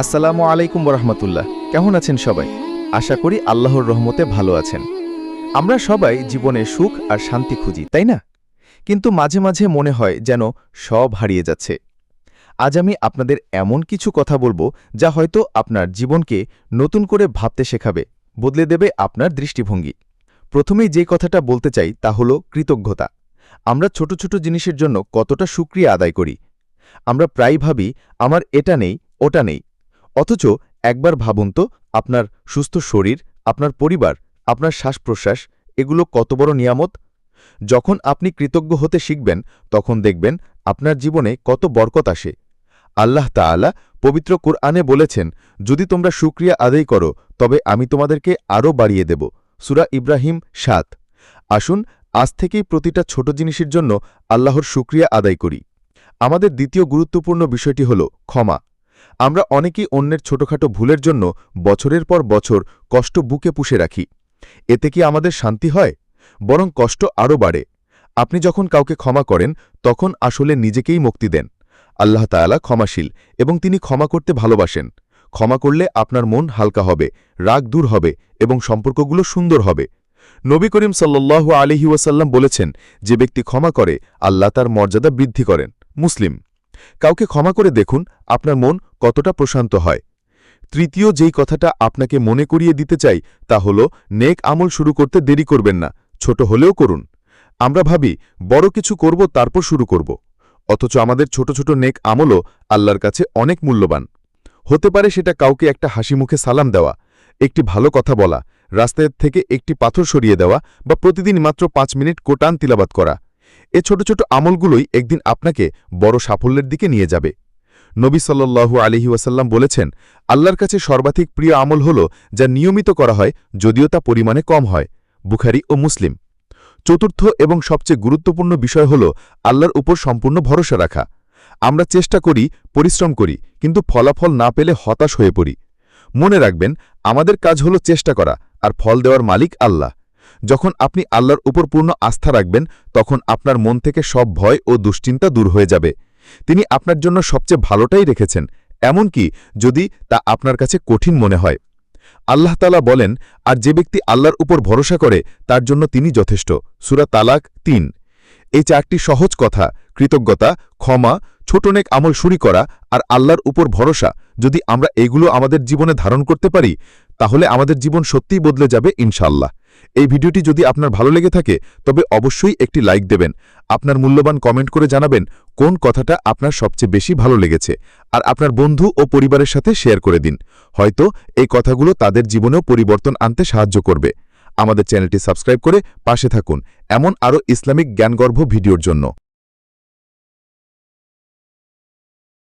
আসসালামু আলাইকুম রহমতুল্লাহ কেমন আছেন সবাই? আশা করি আল্লাহর রহমতে ভালো আছেন। আমরা সবাই জীবনে সুখ আর শান্তি খুঁজি, তাই না? কিন্তু মাঝে মাঝে মনে হয় যেন সব হারিয়ে যাচ্ছে। আজ আমি আপনাদের এমন কিছু কথা বলব যা হয়তো আপনার জীবনকে নতুন করে ভাবতে শেখাবে, বদলে দেবে আপনার দৃষ্টিভঙ্গি। প্রথমেই যে কথাটা বলতে চাই তা হল কৃতজ্ঞতা। আমরা ছোট ছোট জিনিসের জন্য কতটা সুক্রিয়া আদায় করি। আমরা প্রায় ভাবি, আমার এটা নেই, ওটা নেই। অথচ একবার ভাবুন তো, আপনার সুস্থ শরীর, আপনার পরিবার, আপনার শ্বাস প্রশ্বাস এগুলো কত বড় নিয়ামত? যখন আপনি কৃতজ্ঞ হতে শিখবেন, তখন দেখবেন আপনার জীবনে কত বরকত আসে। আল্লাহ তাআলা পবিত্র কুরআনে বলেছেন, যদি তোমরা সুক্রিয়া আদায় করো, তবে আমি তোমাদেরকে আরও বাড়িয়ে দেব। সুরা ইব্রাহিম সাত। আসুন, আজ থেকেই প্রতিটা ছোট জিনিসের জন্য আল্লাহর সুক্রিয়া আদায় করি। আমাদের দ্বিতীয় গুরুত্বপূর্ণ বিষয়টি হল ক্ষমা। আমরা অনেকেই অন্যের ছোটখাটো ভুলের জন্য বছরের পর বছর কষ্ট বুকে পুষে রাখি। এতে কি আমাদের শান্তি হয়? বরং কষ্ট আরও বাড়ে। আপনি যখন কাউকে ক্ষমা করেন, তখন আসলে নিজেকেই মুক্তি দেন। আল্লাহ তাআলা ক্ষমাশীল এবং তিনি ক্ষমা করতে ভালোবাসেন। ক্ষমা করলে আপনার মন হালকা হবে, রাগ দূর হবে এবং সম্পর্কগুলো সুন্দর হবে। নবী করিম সাল্লাল্লাহু আলিহি ওয়াসাল্লাম বলেছেন, যে ব্যক্তি ক্ষমা করে, আল্লাহ তার মর্যাদা বৃদ্ধি করেন। মুসলিম কাউকে ক্ষমা করে দেখুন, আপনার মন কতটা প্রশান্ত হয়। তৃতীয় যেই কথাটা আপনাকে মনে করিয়ে দিতে চাই, তা হল, নেক আমল শুরু করতে দেরি করবেন না, ছোট হলেও করুন। আমরা ভাবি, বড় কিছু করব, তারপর শুরু করব। অথচ আমাদের ছোট ছোট নেক আমলও আল্লাহর কাছে অনেক মূল্যবান। হতে পারে সেটা কাউকে একটা হাসি মুখে সালাম দেওয়া, একটি ভালো কথা বলা, রাস্তায় থেকে একটি পাথর সরিয়ে দেওয়া বা প্রতিদিন মাত্র পাঁচ মিনিট কোটান তিলাবাত করা। এ ছোট ছোট আমলগুলোই একদিন আপনাকে বড় সাফল্যের দিকে নিয়ে যাবে। নবী সাল্লু আলিহি ওয়াসাল্লাম বলেছেন, আল্লাহর কাছে সর্বাধিক প্রিয় আমল হল যা নিয়মিত করা হয়, যদিও তা পরিমাণে কম হয়। বুখারি ও মুসলিম। চতুর্থ এবং সবচেয়ে গুরুত্বপূর্ণ বিষয় হল আল্লাহর উপর সম্পূর্ণ ভরসা রাখা। আমরা চেষ্টা করি, পরিশ্রম করি, কিন্তু ফলাফল না পেলে হতাশ হয়ে পড়ি। মনে রাখবেন, আমাদের কাজ হল চেষ্টা করা, আর ফল দেওয়ার মালিক আল্লাহ। যখন আপনি আল্লাহর উপর পূর্ণ আস্থা রাখবেন, তখন আপনার মন থেকে সব ভয় ও দুশ্চিন্তা দূর হয়ে যাবে। তিনি আপনার জন্য সবচেয়ে ভালোটাই রেখেছেন, এমনকি যদি তা আপনার কাছে কঠিন মনে হয়। আল্লাহ তালা বলেন, আর যে ব্যক্তি আল্লাহর উপর ভরসা করে, তার জন্য তিনি যথেষ্ট। সুরা তালাক তিন। এই চারটি সহজ কথা, কৃতজ্ঞতা, ক্ষমা ছোটনেক আমল শুরি করা আর আল্লাহর উপর ভরসা। যদি আমরা এগুলো আমাদের জীবনে ধারণ করতে পারি তাহলে আমাদের জীবন সত্যিই বদলে যাবে ইনশাল্লাহ এই ভিডিওটি যদি আপনার ভালো লেগে থাকে, তবে অবশ্যই একটি লাইক দেবেন। আপনার মূল্যবান কমেন্ট করে জানাবেন কোন কথাটা আপনার সবচেয়ে বেশি ভালো লেগেছে, আর আপনার বন্ধু ও পরিবারের সাথে শেয়ার করে দিন। হয়তো এই কথাগুলো তাদের জীবনেও পরিবর্তন আনতে সাহায্য করবে। আমাদের চ্যানেলটি সাবস্ক্রাইব করে পাশে থাকুন। এমন আরও ইসলামিক জ্ঞানগর্ভ ভিডিওর জন্য।